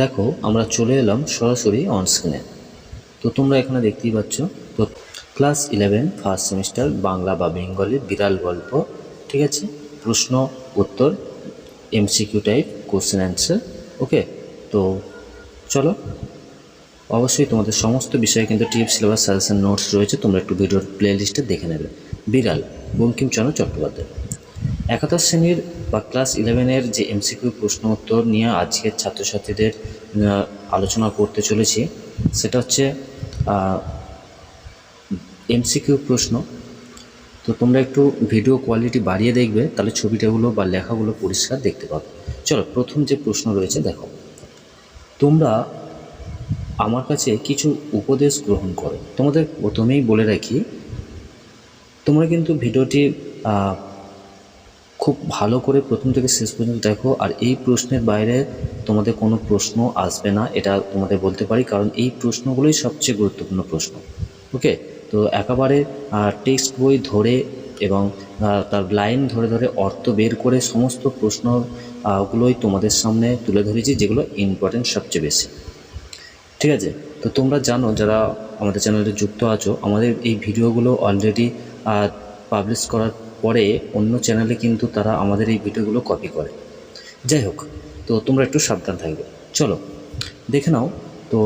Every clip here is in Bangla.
দেখো, আমরা চলে এলাম সরাসরি অন স্ক্রিনে তো তোমরা এখানে দেখতেই পাচ্ছ, তো class eleven first semester Bangla বা বেঙ্গলি, বিড়াল গল্প, ঠিক আছে? প্রশ্ন, উত্তর MCQ type question answer okay তো চলো, অবশ্যই তোমাদের সমস্ত বিষয়ে কিন্তু টিপ সিলেবাস সাজেশন নোটস রয়েছে, তোমরা একটু ভিডিওর প্লে লিস্টে দেখে নেবে। বিড়াল বঙ্কিমচন্দ্র চট্টোপাধ্যায়। একাদশ শ্রেণির বা ক্লাস ইলেভেনের যে এমসিকিউ প্রশ্ন উত্তর নিয়ে আজকের ছাত্রছাত্রীদের আলোচনা করতে চলেছি, সেটা হচ্ছে এমসিকিউ প্রশ্ন। তো তোমরা একটু ভিডিও কোয়ালিটি বাড়িয়ে দেখবে, তাহলে ছবিটাগুলো বা লেখাগুলো পরিষ্কার দেখতে পাবে। চলো, প্রথম যে প্রশ্ন রয়েছে, দেখো। তোমরা আমার কাছে কিছু উপদেশ গ্রহণ করো। তোমাদের প্রথমেই বলে রাখি তোমরা কিন্তু ভিডিওটি খুব ভালো করে প্রথম থেকে শেষ পর্যন্ত দেখো, আর এই প্রশ্নের বাইরে তোমাদের কোনো প্রশ্ন আসবে না, এটা তোমাদের বলতে পারি, কারণ এই প্রশ্নগুলোই সবচেয়ে গুরুত্বপূর্ণ প্রশ্ন, ওকে? তো একেবারে টেক্সট বই ধরে এবং তার লাইন ধরে ধরে অর্থ বের করে সমস্ত প্রশ্নগুলোই তোমাদের সামনে তুলে ধরেছি, যেগুলো ইম্পর্টেন্ট সবচেয়ে বেশি, ঠিক আছে? তো তোমরা জানো, যারা আমাদের চ্যানেলে যুক্ত আছো, আমাদের এই ভিডিওগুলো অলরেডি পাবলিশ করার পরে অন্য চ্যানেলে কিন্তু তারা আমাদের এই ভিডিওগুলো কপি করে। যাই হোক, তো তোমরা একটু সাবধান থাকবে। চলো, দেখে নাও তো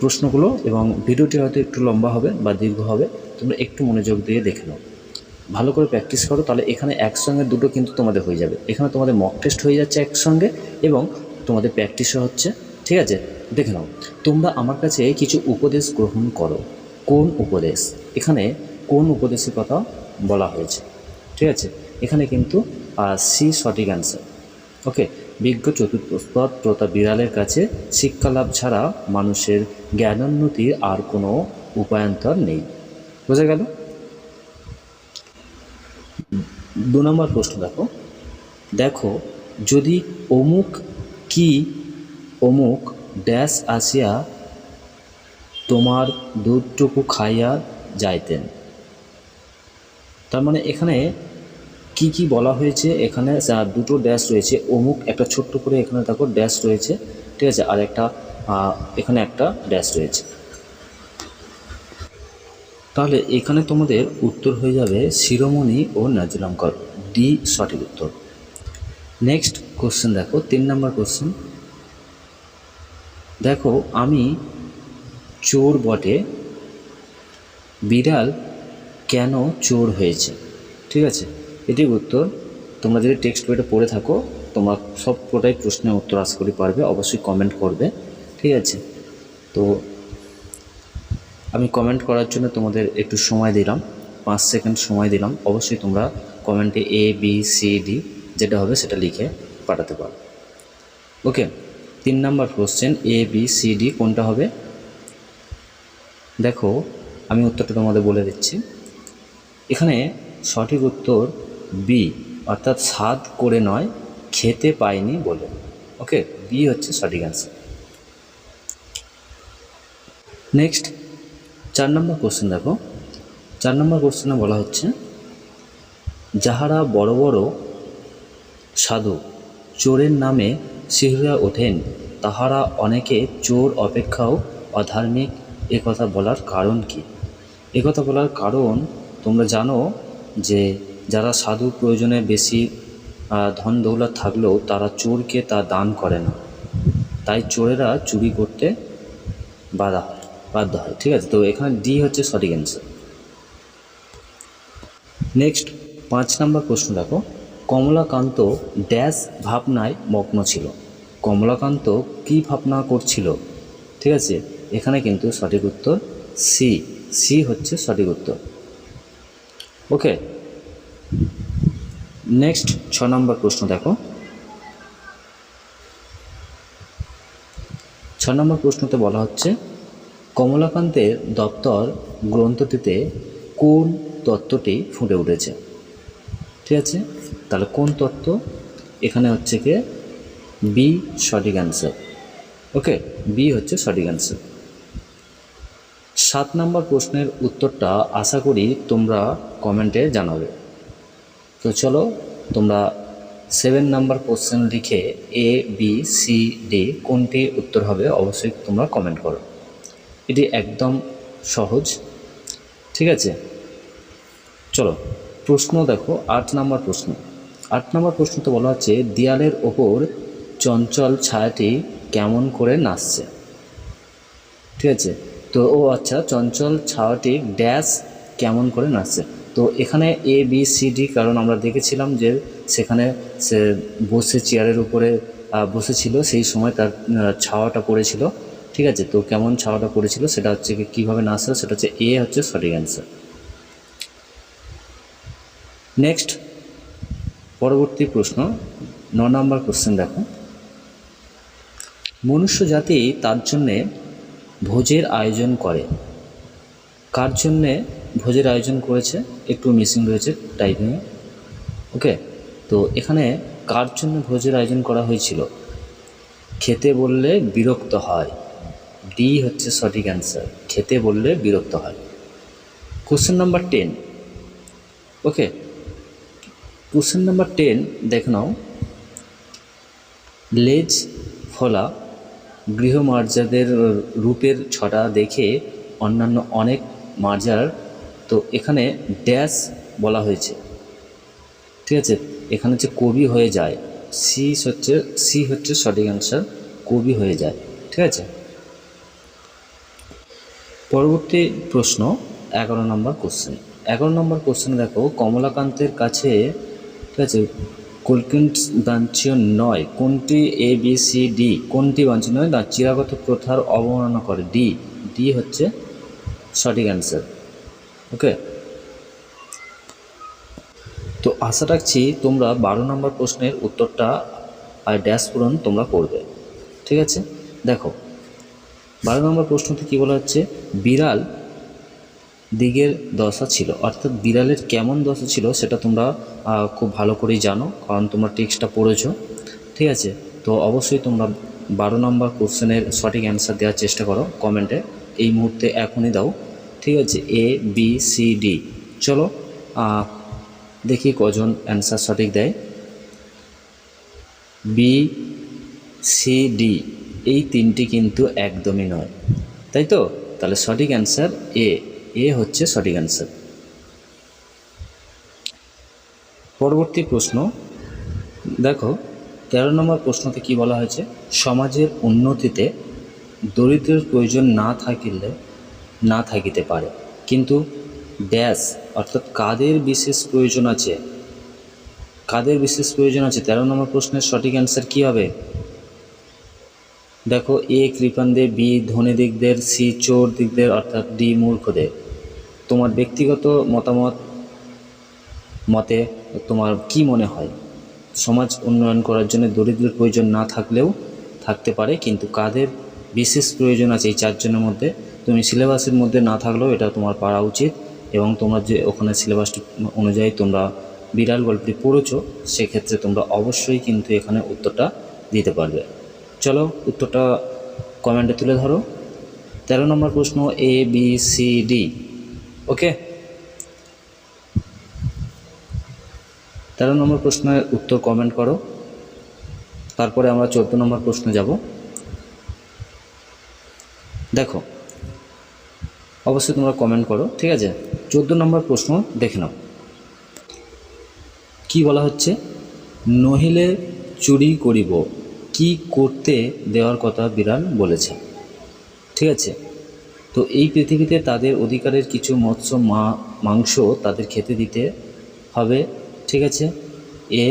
প্রশ্নগুলো এবং ভিডিওটি হয়তো একটু লম্বা হবে বা দীর্ঘ হবে, তোমরা একটু মনোযোগ দিয়ে দেখে নাও। ভালো করে প্র্যাকটিস করো, তাহলে এখানে একসঙ্গে দুটো কিন্তু তোমাদের হয়ে যাবে। এখানে তোমাদের মক টেস্ট হয়ে যাচ্ছে একসঙ্গে এবং তোমাদের প্র্যাকটিসও হচ্ছে, ঠিক আছে? দেখে নাও, তোমরা আমার কাছে কিছু উপদেশ গ্রহণ করো। কোন উপদেশ? এখানে কোন উপদেশের কথা বলা হয়েছে। ঠিক আছে? এখানে কিন্তু সি সঠিক অ্যান্সার ওকে? বিজ্ঞ চতুর্থপদ প্রতা বিড়ালের কাছে শিক্ষালাভ ছাড়া মানুষের জ্ঞানোন্নতির আর কোনো উপায়ান্তর নেই। বোঝা গেল? দু নম্বর প্রশ্ন দেখো। দেখো, যদি অমুক কি অমুক ড্যাশ আসিয়া তোমার দুধটুকু খাইয়া যাইতেন। তার মানে এখানে কি কি বলা হয়েছে? এখানে দুটো ড্যাশ রয়েছে, অমুক একটা ছোট্ট করে এখানে দেখো ড্যাশ রয়েছে, ঠিক আছে? আর একটা এখানে একটা ড্যাশ রয়েছে। তাহলে এখানে তোমাদের উত্তর হয়ে যাবে শিরোমণি ও নাজিলাঙ্কর ডি সঠিক উত্তর। নেক্সট কোশ্চেন দেখো, তিন নম্বর কোশ্চেন দেখো, আমি চোর বটে, বিড়াল কেন চোর হয়েছে? ঠিক আছে? এটি উত্তর। তোমরা যদি টেক্সট বইটা পড়ে থাকো, তোমরা সব কটাই প্রশ্নের উত্তর আশা করি পারবে। অবশ্যই কমেন্ট করবে। ঠিক আছে? তো আমি কমেন্ট করার জন্য তোমাদের একটু সময় দিলাম। পাঁচ সেকেন্ড সময় দিলাম। অবশ্যই তোমরা কমেন্টে এ বি সি ডি যেটা হবে সেটা লিখে পাঠাতে পারো। ওকে তিন number question A B C D কোনটা হবে? দেখো, আমি উত্তরটা তোমাদের বলে দিচ্ছি। এখানে সঠিক উত্তর বি অর্থাৎ স্বাদ করে নয়, খেতে পাইনি বলে। ওকে বি হচ্ছে সঠিক অ্যান্সার নেক্সট চার নম্বর কোশ্চেন দেখো। চার নম্বর কোশ্চেনে বলা হচ্ছে, যাহারা বড় বড় সাধু চোরের নামে শিহরিয়া ওঠেন, তাহারা অনেকে চোর অপেক্ষাও অধার্মিক। এ কথা বলার কারণ কি? এ কথা বলার কারণ তোমরা জানো যে যারা সাধু প্রয়োজনে বেশি ধন দৌলত থাকলেও তারা চোরকে তা দান করে না। তাই চোরেরা চুরি করতে বাধা হয় বাধ্য হয়। ঠিক আছে? তো এখানে ডি হচ্ছে সঠিক অ্যান্সার নেক্সট পাঁচ নম্বর প্রশ্ন দেখো। কমলাকান্ত ড্যাশ ভাবনায় মগ্ন ছিল। কমলাকান্ত কি ভাবনা করছিল? ঠিক আছে? এখানে কিন্তু সঠিক উত্তর সি সি হচ্ছে সঠিক উত্তর। ওকে নেক্সট ছ নম্বর প্রশ্ন দেখো। ছ নম্বর প্রশ্নতে বলা হচ্ছে, কমলাকান্তের দপ্তর গ্রন্থটিতে কোন তত্ত্বটি ফুটে উঠেছে? ঠিক আছে? তাহলে কোন তত্ত্ব? এখানে হচ্ছে কি? বি সঠিক অ্যান্সার ওকে বি হচ্ছে সঠিক অ্যান্সার সাত নম্বর প্রশ্নের উত্তরটা আশা করি তোমরা কমেন্টে জানাবে। তো চলো, তোমরা সেভেন নাম্বার কোশ্চেন লিখে এ বি সি ডি কোনটি উত্তর হবে অবশ্যই তোমরা কমেন্ট করো। এটি একদম সহজ। ঠিক আছে? চলো, প্রশ্ন দেখো, আট নম্বর প্রশ্ন। আট নম্বর প্রশ্নতে বলা হচ্ছে, দেয়ালের ওপর চঞ্চল ছায়াটি কেমন করে নাচছে? ঠিক আছে? তো ও আচ্ছা চঞ্চল ছায়াটি ড্যাশ কেমন করে নাচছে? তো এখানে এ বি সি ডি কারণ আমরা দেখেছিলাম যে সেখানে সে বসে চেয়ারের উপরে বসেছিল, সেই সময় তার ছাওয়াটা পড়েছিল। ঠিক আছে? তো কেমন ছাওয়াটা পড়েছিল সেটা হচ্ছে কীভাবে নাচছে সেটা হচ্ছে এ হচ্ছে সঠিক অ্যান্সার নেক্সট পরবর্তী প্রশ্ন, ন নম্বর কোশ্চেন দেখো। মনুষ্য জাতি তার জন্যে ভোজের আয়োজন করে। কার জন্যে ভোজের আয়োজন করেছে? একটু মিসিং রয়েছে টাইপিংয়ে ওকে তো এখানে কার জন্য ভোজের আয়োজন করা হয়েছিল? খেতে বললে বিরক্ত হয়। ডি হচ্ছে সঠিক অ্যান্সার খেতে বললে বিরক্ত হয়। Question number ten okay question number ten দেখ নাও। লেজ ফলা গৃহমার্জাদের রূপের ছটা দেখে অন্যান্য অনেক মার্জার, তো এখানে ড্যাশ বলা হয়েছে। ঠিক আছে? এখানে হচ্ছে কবি হয়ে যায়। সি হচ্ছে সি হচ্ছে সঠিক অ্যান্সার কবি হয়ে যায়। ঠিক আছে? পরবর্তী প্রশ্ন, এগারো নম্বর কোশ্চেন এগারো নম্বর কোশ্চেন দেখো, কমলাকান্তের কাছে, ঠিক আছে কলকিন্স বাঞ্ছীয় নয়, কোনটি এ বি সি ডি কোনটি বাঞ্ছনীয় নয় চিরাগত প্রথার অবমাননা করে। ডি ডি হচ্ছে সঠিক অ্যান্সার ওকে তো আশা রাখছি তোমরা বারো নম্বর প্রশ্নের উত্তরটা আর ড্যাশ পূরণ তোমরা করবে। ঠিক আছে? দেখো, বারো নম্বর প্রশ্নতে কী বলা হচ্ছে? বিড়াল দিগের দশা ছিল। অর্থাৎ বিড়ালের কেমন দশা ছিল সেটা তোমরা খুব ভালো করেই জানো, কারণ তোমরা টেক্সটটা পড়েছো। ঠিক আছে? তো অবশ্যই তোমরা বারো নম্বর কোশ্চেনের সঠিক অ্যান্সার দেওয়ার চেষ্টা করো কমেন্টে। এই মুহূর্তে এখনই দাও। ঠিক আছে? এ বি সি ডি চলো দেখি কজন অ্যান্সার সঠিক দেয়। বি সি ডি এই তিনটি কিন্তু একদমই নয়। তাই তো? তাহলে সঠিক অ্যান্সার এ এ হচ্ছে সঠিক অ্যান্সার পরবর্তী প্রশ্ন, দেখো, তেরো নম্বর প্রশ্নতে কি বলা হয়েছে? সমাজের উন্নতিতে দরিদ্রের প্রয়োজন না থাকিলে, না থাকিতে পারে। কিন্তু ড্যাশ অর্থাৎ কাদের বিশেষ প্রয়োজন আছে? কাদের বিশেষ প্রয়োজন আছে? তেরো নম্বর প্রশ্নের সঠিক অ্যান্সার কী হবে? দেখো, এ কৃপানদের বি ধনী দিকদের সি চোর দিকদের অর্থাৎ ডি মূর্খদের। তোমার ব্যক্তিগত মতামত, মতে তোমার কি মনে হয়? সমাজ উন্নয়ন করার জন্য দরিদ্রের প্রয়োজন না থাকলেও থাকতে পারে, কিন্তু কাদের বিশেষ প্রয়োজন আছে এই চারজনের মধ্যে? তুমি সিলেবাসের মধ্যে না থাকলেও এটা তোমার পারা উচিত এবং তোমরা যে ওখানে সিলেবাসটি অনুযায়ী তোমরা বিড়াল গল্পটি পড়েছো, সেক্ষেত্রে তোমরা অবশ্যই কিন্তু এখানে উত্তরটা দিতে পারবে। চলো উত্তরটা কমেন্টে তুলে ধরো। তেরো নম্বর প্রশ্ন A B C D okay তেরো নম্বর প্রশ্নের উত্তর কমেন্ট করো। তারপরে আমরা চোদ্দ নম্বর প্রশ্নে যাব। দেখো, অবশ্যই তোমরা কমেন্ট করো, ঠিক আছে? চোদ্দ নম্বর প্রশ্ন দেখে নাও। কি বলা হচ্ছে? নহিলে চুরি করিব, কি করতে দেওয়ার কথা বিড়াল বলেছে। ঠিক আছে? তো এই পৃথিবীতে তাদের অধিকারের কিছু মৎস্য, মা, মাংস তাদের খেতে দিতে হবে, ঠিক আছে? এ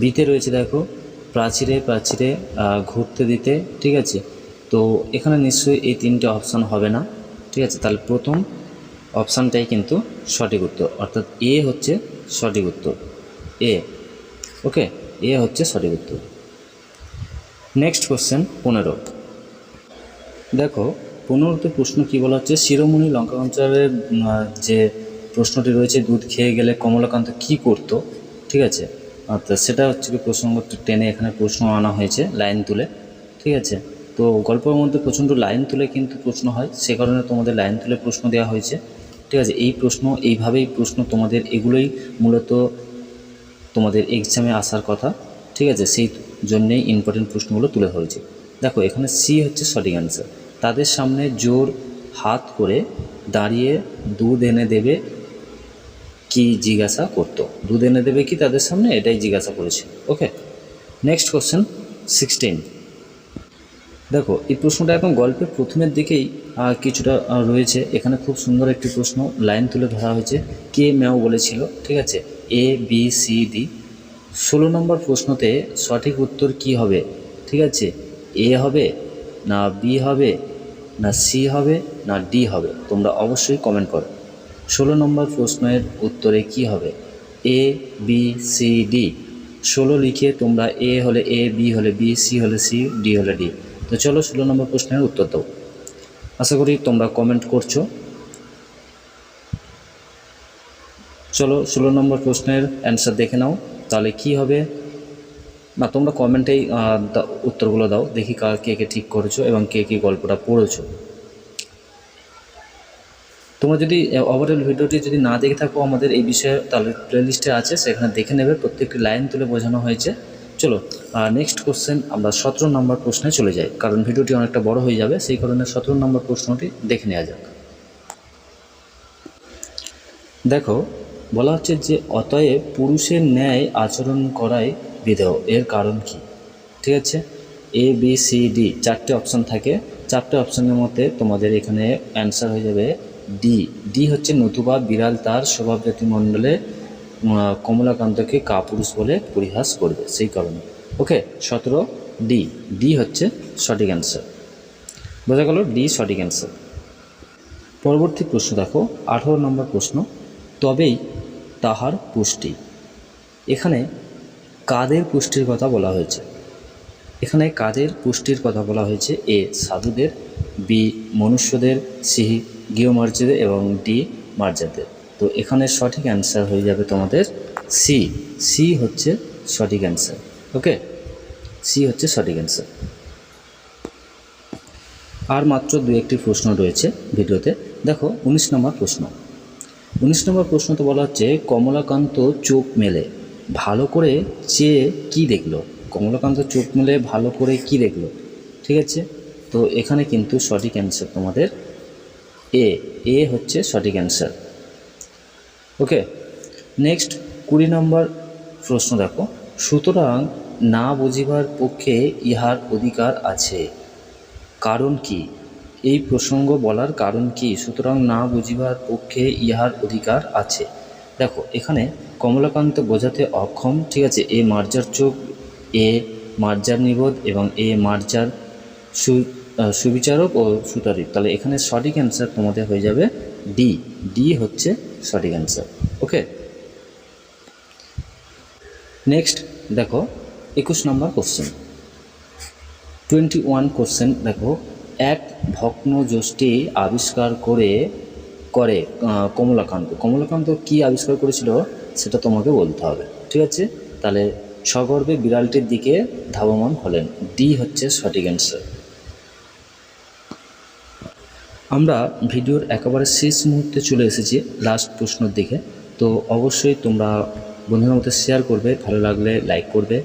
দিতে রয়েছে দেখো, প্রাচীরে প্রাচীরে ঘুরতে দিতে, ঠিক আছে? তো এখানে নিশ্চয়ই এই তিনটে অপশান হবে না, ঠিক আছে? তাহলে প্রথম অপশানটাই কিন্তু সঠিক উত্তর, অর্থাৎ এ হচ্ছে সঠিক উত্তর, এ, ওকে? এ হচ্ছে সঠিক উত্তর। নেক্সট কোশ্চেন পনেরো। দেখো পনেরোতে প্রশ্ন কি বলা হচ্ছে? শিরোমণি লঙ্কাঞ্চলের যে প্রশ্নটি রয়েছে, দুধ খেয়ে গেলে কমলাকান্ত কি করত? ঠিক আছে? অর্থাৎ সেটা হচ্ছে কি প্রসঙ্গ টেনে এখানে প্রশ্ন আনা হয়েছে, লাইন তুলে। ঠিক আছে? তো গল্পের মধ্যে প্রচণ্ড লাইন তুলে কিন্তু প্রশ্ন হয়, সে কারণে তোমাদের লাইন তুলে প্রশ্ন দেওয়া হয়েছে। ঠিক আছে? এই প্রশ্ন, এইভাবেই প্রশ্ন তোমাদের, এগুলোই মূলত তোমাদের এক্সামে আসার কথা। ঠিক আছে? সেই জন্যেই ইম্পর্টেন্ট প্রশ্নগুলো তুলে ধরেছি। দেখো, এখানে সি হচ্ছে সঠিক অ্যান্সার তাদের সামনে জোর হাত করে দাঁড়িয়ে দুধ এনে দেবে কি জিজ্ঞাসা করতো। দুধ এনে দেবে কি তাদের সামনে? এটাই জিজ্ঞাসা করেছে। ওকে নেক্সট কোশ্চেন সিক্সটিন দেখো, এই প্রশ্নটা একদম গল্পের প্রথমের দিকেই কিছুটা রয়েছে। এখানে খুব সুন্দর একটি প্রশ্ন, লাইন তুলে ধরা হয়েছে, কে ম্যাও বলেছিল, ঠিক আছে? এ বি সি ডি ষোলো নম্বর প্রশ্নতে সঠিক উত্তর কি হবে? ঠিক আছে? এ হবে না বি হবে? না সি হবে, না ডি হবে, তোমরা অবশ্যই কমেন্ট করো। ষোলো নম্বর প্রশ্নের উত্তরে কি হবে? এ বি সি ডি ষোলো লিখে তোমরা এ হলে এ বি হলে বি সি হলে সি ডি হলে ডি তো চলো ষোলো নম্বর প্রশ্নের উত্তর দাও। আশা করি তোমরা কমেন্ট করছ। চলো ষোলো নম্বর প্রশ্নের অ্যান্সার দেখে নাও। তাহলে কি হবে? না তোমরা কমেন্টেই উত্তরগুলো দাও, দেখি কার কে কে ঠিক করেছ এবং কে কে গল্পটা পড়েছো। তোমরা যদি ওভারঅল ভিডিওটি যদি না দেখে থাকো আমাদের এই বিষয়ে, তাহলে প্লেলিস্টে আছে, সেখানে দেখে নেবে, প্রত্যেকটি লাইন তুলে বোঝানো হয়েছে। চলো নেক্সট কোশ্চেন আমরা সতেরো নম্বর প্রশ্নে চলে যাই, কারণ ভিডিওটি অনেকটা বড় হয়ে যাবে, সেই কারণে সতেরো নম্বর প্রশ্নটি দেখে নেওয়া যাক। দেখো, বলা হচ্ছে যে, অতএব পুরুষের ন্যায় আচরণ করাই বিধেয়। এর কারণ কি? ঠিক আছে? এ বি সি ডি চারটে অপশান থাকে। চারটে অপশানের মধ্যে তোমাদের এখানে অ্যান্সার হয়ে যাবে ডি ডি হচ্ছে নতুবা বিড়াল তার স্বভাবজাতি মণ্ডলে কমলাকান্তকে কাপুরুষ বলে পরিহাস করবে। সেই কারণে। ওকে সতেরো। ডি ডি হচ্ছে সঠিক অ্যান্সার বোঝা গেল ডি সঠিক অ্যান্সার পরবর্তী প্রশ্ন দেখো। আঠারো নম্বর প্রশ্ন। তবেই তাহার পুষ্টি। এখানে কাদের পুষ্টির কথা বলা হয়েছে? এখানে কাদের পুষ্টির কথা বলা হয়েছে? এ, সাধুদের, বি, মনুষ্যদের, সি গৃহমার্যদের এবং ডি মার্জাদের তো এখানে সঠিক অ্যান্সার হয়ে যাবে তোমাদের সি। সি হচ্ছে সঠিক অ্যান্সার, ওকে? সি হচ্ছে সঠিক অ্যান্সার। আর মাত্র দু একটি প্রশ্ন রয়েছে ভিডিওতে। দেখো, উনিশ নম্বর প্রশ্ন। উনিশ নম্বর প্রশ্ন তো বলা হচ্ছে, কমলাকান্ত চোখ মেলে। ভালো করে চেয়ে কি দেখল? কমলাকান্ত চোখ মেলে ভালো করে কি দেখল? ঠিক আছে? তো এখানে কিন্তু সঠিক অ্যান্সার তোমাদের এ এ হচ্ছে সঠিক অ্যান্সার ওকে নেক্সট কুড়ি নম্বর প্রশ্ন দেখো। সুতরাং না বুঝিবার পক্ষে ইহার অধিকার আছে। কারণ কি? এই প্রসঙ্গ বলার কারণ কি? সুতরাং না বুঝিবার পক্ষে ইহার অধিকার আছে। দেখো, এখানে কমলাকান্ত বোঝাতে অক্ষম, ঠিক আছে? এ মার্জার চোখ, এ মার্জার নিবোধ এবং এ মার্জার সু সুবিচারক ও সুতারিক। তাহলে এখানে সঠিক অ্যান্সার তোমাদের হয়ে যাবে ডি ডি হচ্ছে সঠিক অ্যান্সার ওকে নেক্সট দেখো, একুশ number question twenty one question দেখো, এক ভগ্ন যষ্টি আবিষ্কার করে করে কমলাকান্ত। কমলাকান্ত কি আবিষ্কার করেছিল সেটা তোমাকে বলতে হবে, ঠিক আছে? তাহলে সগর্বে বিড়ালটির দিকে ধাবমান হলেন। ডি হচ্ছে সঠিক অ্যান্সার আমরা ভিডিওর একেবারে শেষ মুহূর্তে চলে এসেছি লাস্ট প্রশ্নের দিকে। তো অবশ্যই তোমরা বন্ধুদের মধ্যে শেয়ার করবে, ভালো লাগলে লাইক করবে।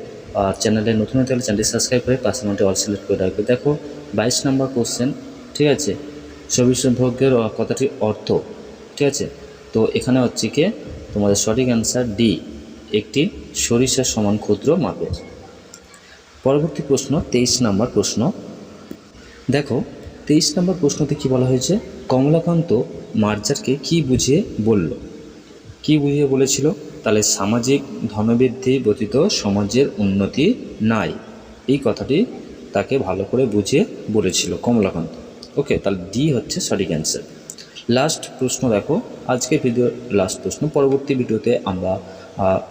আর চ্যানেলে নতুন হতে হলে চ্যানেলটি সাবস্ক্রাইব করে পাশের মধ্যে অল সিলেক্ট করে রাখবে। দেখো, বাইশ নম্বর কোশ্চেন ঠিক আছে? সবিষভোগ্যের কথাটির অর্থ, ঠিক আছে? তো এখানে হচ্ছে কি, তোমাদের সঠিক অ্যান্সার ডি একটি সরিষার সমান ক্ষুদ্র মাপের। পরবর্তী প্রশ্ন, তেইশ নম্বর প্রশ্ন। দেখো, তেইশ নম্বর প্রশ্নতে কি বলা হয়েছে? কমলাকান্ত মার্জারকে কি বুঝিয়ে বলল? কি বুঝিয়ে বলেছিল? তাহলে সামাজিক ধনবৃদ্ধি ব্যতীত সমাজের উন্নতি নাই। এই কথাটি তাকে ভালো করে বুঝিয়ে বলেছিল কমলাকান্ত। ওকে তাহলে ডি হচ্ছে সঠিক অ্যান্সার লাস্ট প্রশ্ন দেখো। আজকে ভিডিওর লাস্ট প্রশ্ন। পরবর্তী ভিডিওতে আমরা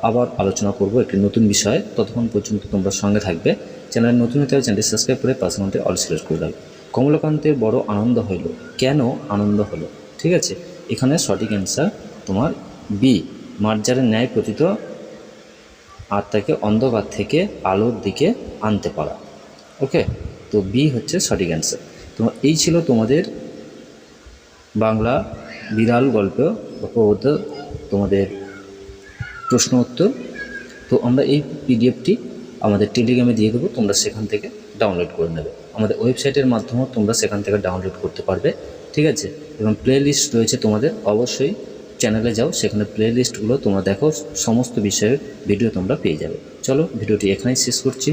আবার আলোচনা করব একটি নতুন বিষয়। ততক্ষণ পর্যন্ত তোমরা সঙ্গে থাকবে। চ্যানেল নতুন হতে চ্যানেলটি সাবস্ক্রাইব করে পাশে মধ্যে অল সিলেক্ট করে রাখবে। কমলাকান্তের বড় আনন্দ হইল কেন আনন্দ হলো? ঠিক আছে? এখানে সঠিক অ্যান্সার তোমার বি মার্জারের ন্যায় প্রতীত আত্মাকে অন্ধকার থেকে আলোর দিকে আনতে পারা। ওকে তো বি হচ্ছে সঠিক অ্যান্সার তো এই ছিল তোমাদের বাংলা বিড়াল গল্প প্রবদ্ধ তোমাদের প্রশ্ন উত্তর। তো আমরা এই পিডিএফটি আমাদের টেলিগ্রামে দিয়ে দেবো, তোমরা সেখান থেকে ডাউনলোড করে নেবে। আমাদের ওয়েবসাইটের মাধ্যমেও তোমরা সেখান থেকে ডাউনলোড করতে পারবে, ঠিক আছে? এবং প্লে লিস্ট রয়েছে তোমাদের, অবশ্যই চ্যানেলে যাও, সেখানে প্লে লিস্টগুলো তোমরা দেখো, সমস্ত বিষয়ের ভিডিও তোমরা পেয়ে যাবে। চলো ভিডিওটি এখানেই শেষ করছি।